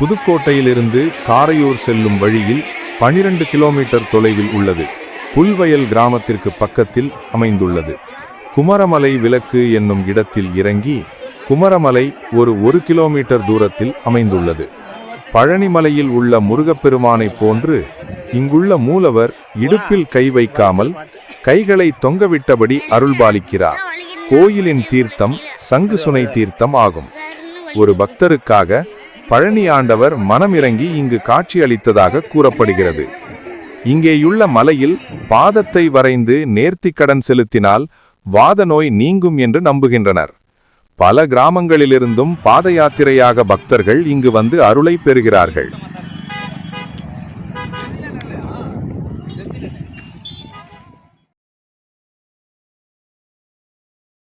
புதுக்கோட்டையிலிருந்து காரையூர் செல்லும் வழியில் 12 கிலோமீட்டர் தொலைவில் உள்ளது. புல்வயல் கிராமத்திற்கு பக்கத்தில் அமைந்துள்ளது. குமரமலை விளக்கு என்னும் இடத்தில் இறங்கி குமரமலை ஒரு ஒரு கிலோமீட்டர் தூரத்தில் அமைந்துள்ளது. பழனிமலையில் உள்ள முருகப்பெருமானைப் போன்று இங்குள்ள மூலவர் இடுப்பில் கை வைக்காமல் கைகளை தொங்கவிட்டபடி அருள்பாலிக்கிறார். கோயிலின் தீர்த்தம் சங்கு சுனை தீர்த்தம் ஆகும். ஒரு பக்தருக்காக பழனி ஆண்டவர் மனமிறங்கி இங்கு காட்சியளித்ததாக கூறப்படுகிறது. இங்கேயுள்ள மலையில் பாதத்தை வரைந்து நேர்த்திக்கடன் செலுத்தினால் வாத நோய் நீங்கும் என்று நம்புகின்றனர். பல கிராமங்களிலிருந்தும் பாத யாத்திரையாக பக்தர்கள் இங்கு வந்து அருளை பெறுகிறார்கள்.